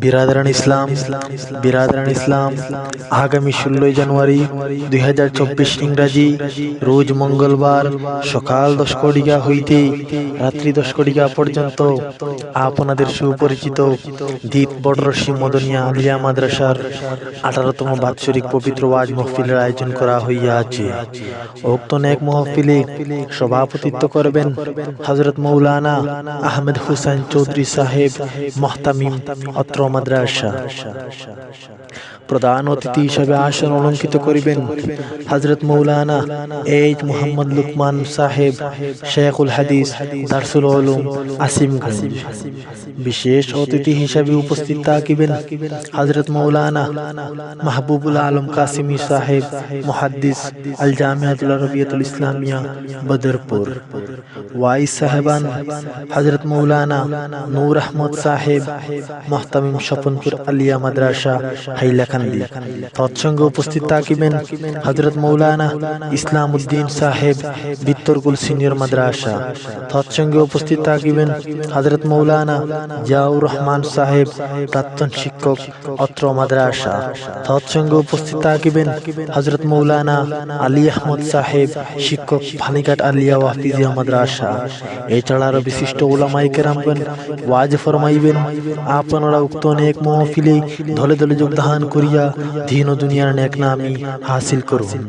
বিরাদরান ইসলাম বিরাদরান ইসলাম, আগামী ষোলোই জানুয়ারি দুই হাজার চব্বিশ ইংরাজি, রোজ মঙ্গলবার সকাল দশ কড়িকা হইতে রাত্রি দশ কড়িকা পর্যন্ত আপনাদের সুপরিচিত দ্বীপ বড়রশি মদনিয়া আলিয়া মাদ্রাসার আঠারোতম বাৎসরিক পবিত্র ওয়াজ মহফিলের আয়োজন করা হইয়াছে। উক্ত নেক মহফিলে সভাপতিত্ব করবেন হজরত মৌলানা আহমেদ হুসাইন চৌধুরী সাহেব, মহতামিম অত্র প্রধান অতিথি হিসাবে আসন অলঙ্কিত করিবেন হজরত মৌলানা এইচ মোহাম্মদ লুকমান সাহেব, শেখুল হাদিস, দারসুল উলুম আসিমগঞ্জ বিশেষ অতিথি হিসাবে উপস্থিত থাকিবেন হজরত মৌলানা মাহবুবুল আলম কাসিমি সাহেব, মুহাদ্দিস আল জামিয়াতুল রবিয়াতুল ইসলামিয়া, বদরপুর। ওয়াইস সাহেবান হজরত মৌলানা নূর আহমদ সাহেব মোহতামিম স্বপনপুর আলিয়া মাদ্রাসা হাইলাকান্দি। তৎসঙ্গে উপস্থিত থাকিবেন হজরত মৌলানা ইসলাম উদ্দিন সাহেব বিত্তরকুল সিনিয়র মাদ্রাসা। তৎসঙ্গে উপস্থিত থাকিবেন হজরত মৌলানা জিয়াউর রহমান সাহেব, প্রাক্তন শিক্ষক, অত্র মাদ্রাসা। তৎসঙ্গে উপস্থিত থাকিবেন হজরত মৌলানা আলী আহমদ সাহেব, শিক্ষক ফানিঘাট আলিয়া ওয়াফিজিয়া মাদ্রাসা। এছাড়া আরও বিশিষ্ট ওলামাই কেরামগণ ওয়াজ ফরমাইবেন। আপনারা উক্ত নেক মহফিলে দলে দলে যোগদান করিয়া ধীন দুনিয়ার নেক নামি হাসিল করুন।